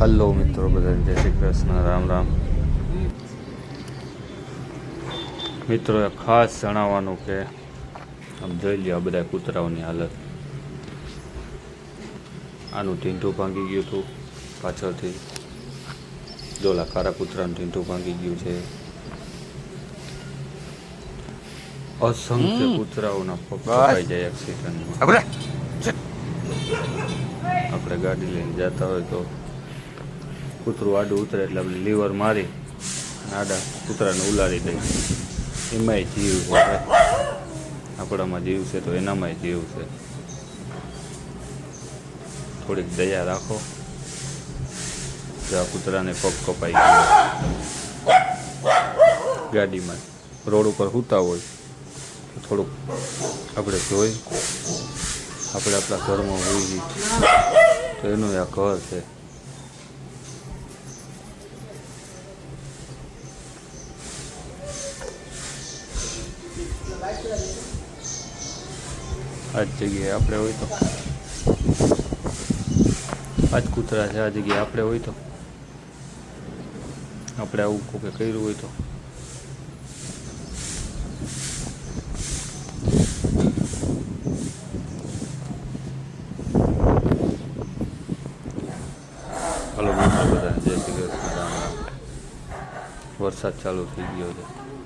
Hello મિત્રો બધાને જય શ્રી કૃષ્ણ. રામ રામ. મિત્રો એ ખાસ જણાવવાનું કે આમ જોઈ લ્યો આ બધા કૂતરાઓની હાલત. આનું ઢીંઢું ભાંગી ગયું હતું પાછળથી. જોલા કારા કૂતરાનું ઢીંઢું ભાંગી ગયું છે. અસંખ્ય કૂતરાઓના પકડાઈ જાય એક્સિડન્ટમાં આપણે ગાડી લઈને જતા હોય તો કૂતરું આડું ઉતરે એટલે આપણે લીવર મારી આડા કૂતરાને ઉલારી દઈએ. એમાંય જીવ છે આપણામાં જીવ છે તો એનામાંય જીવ છે. થોડીક દયા રાખો. આ કૂતરાને પગ કપાઈ ગયો. ગાડીમાં રોડ ઉપર સૂતા હોય થોડુંક આપણે જોઈ. આપણે આપણા ઘરમાં હોઈએ તો એનું આ ઘર છે. આ જગ્યાએ આપણે હોય તો. આ જ કૂતરા છે, આ જગ્યાએ આપણે હોય તો. આપણે આવું કોકે કર્યું હોય તો. હલો બધા. જય શ્રી કૃષ્ણ. વરસાદ ચાલુ થઈ ગયો છે.